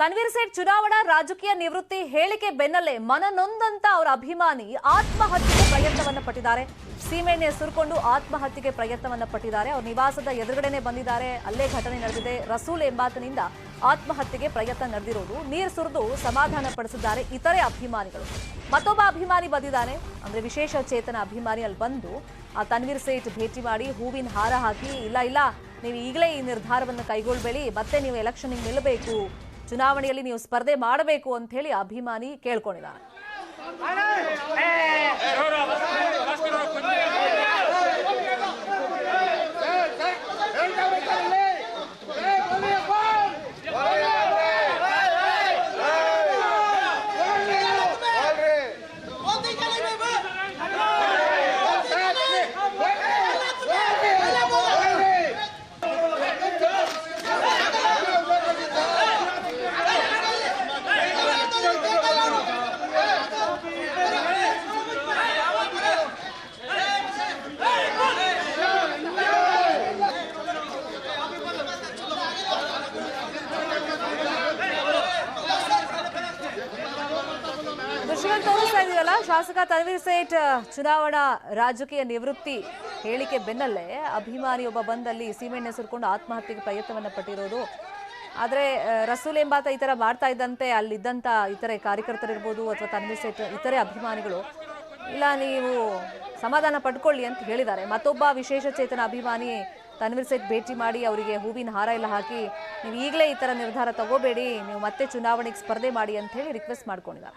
ತನ್ವೀರ್ ಸೇಠ್ ಚುನಾವಣಾ ರಾಜಕೀಯ ನಿವೃತ್ತಿ ಹೇಳಿಕೆ ಬೆನ್ನಲ್ಲೇ ಮನನೊಂದಂತ ಅವರ ಅಭಿಮಾನಿ ಆತ್ಮಹತ್ಯೆಗೆ ಪ್ರಯತ್ನವನ್ನ ಪಟ್ಟಿದ್ದಾರೆ. ಸೀಮೆಣ್ಣೆ ಸುರ್ಕೊಂಡು ಆತ್ಮಹತ್ಯೆಗೆ ಪ್ರಯತ್ನವನ್ನ ಪಟ್ಟಿದ್ದಾರೆ. ಅವ್ರ ನಿವಾಸದ ಎದುರುಗಡೆನೆ ಬಂದಿದ್ದಾರೆ. ಅಲ್ಲೇ ಘಟನೆ ನಡೆದಿದೆ. ರಸೂಲ್ ಎಂಬಾತನಿಂದ ಆತ್ಮಹತ್ಯೆಗೆ ಪ್ರಯತ್ನ ನಡೆದಿರೋದು. ನೀರು ಸುರಿದು ಸಮಾಧಾನ ಪಡಿಸಿದ್ದಾರೆ ಇತರೆ ಅಭಿಮಾನಿಗಳು. ಮತ್ತೊಬ್ಬ ಅಭಿಮಾನಿ ಬಂದಿದ್ದಾನೆ. ಅಂದ್ರೆ ವಿಶೇಷ ಚೇತನ ಅಭಿಮಾನಿ ಅಲ್ಲಿ ಬಂದು ಆ ತನ್ವೀರ್ ಸೇಠ್ ಭೇಟಿ ಮಾಡಿ ಹೂವಿನ ಹಾರ ಹಾಕಿ, ಇಲ್ಲ ಇಲ್ಲ, ನೀವು ಈಗಲೇ ಈ ನಿರ್ಧಾರವನ್ನು ಕೈಗೊಳ್ಳಬೇಡಿ ಮತ್ತೆ ನೀವು ಎಲೆಕ್ಷನ್ಗೆ ನಿಲ್ಲಬೇಕು. ಚುನಾವಣೆಯಲ್ಲಿ ನೀವು ಸ್ಪರ್ಧೆ ಮಾಡಬೇಕು ಅಂತ ಹೇಳಿ ಅಭಿಮಾನಿ ಕೇಳ್ಕೊಂಡಿದ್ದಾರೆ. ತೋರಿಸ್ತಾ ಶಾಸಕ ತನ್ವೀರ್ ಸೇಠ್ ಚುನಾವಣಾ ರಾಜಕೀಯ ನಿವೃತ್ತಿ ಹೇಳಿಕೆ ಬೆನ್ನಲ್ಲೇ ಅಭಿಮಾನಿ ಒಬ್ಬ ಬಂದಲ್ಲಿ ಸೀಮೆಣ್ಣೆ ಸುರ್ಕೊಂಡು ಆತ್ಮಹತ್ಯೆಗೆ ಪ್ರಯತ್ನವನ್ನ ಪಟ್ಟಿರೋದು. ಆದ್ರೆ ರಸೂಲ್ ಎಂಬಾತ ಈ ತರ ಮಾಡ್ತಾ ಇದ್ದಂತೆ, ಅಲ್ಲಿದ್ದಂತ ಇತರೆ ಕಾರ್ಯಕರ್ತರಿರ್ಬೋದು ಅಥವಾ ತನ್ವೀರ್ ಸೇಠ್, ಇತರೆ ಅಭಿಮಾನಿಗಳು, ಇಲ್ಲ, ನೀವು ಸಮಾಧಾನ ಪಡ್ಕೊಳ್ಳಿ ಅಂತ ಹೇಳಿದ್ದಾರೆ. ಮತ್ತೊಬ್ಬ ವಿಶೇಷ ಚೇತನ ಅಭಿಮಾನಿ ತನ್ವೀರ್ ಸೇಠ್ ಭೇಟಿ ಮಾಡಿ ಅವರಿಗೆ ಹೂವಿನ ಹಾರ ಎಲ್ಲ ಹಾಕಿ, ನೀವು ಈಗಲೇ ಈ ತರ ನಿರ್ಧಾರ ತಗೋಬೇಡಿ, ನೀವು ಮತ್ತೆ ಚುನಾವಣೆಗೆ ಸ್ಪರ್ಧೆ ಮಾಡಿ ಅಂತ ಹೇಳಿ ರಿಕ್ವೆಸ್ಟ್ ಮಾಡ್ಕೊಂಡಿದ್ದಾರೆ.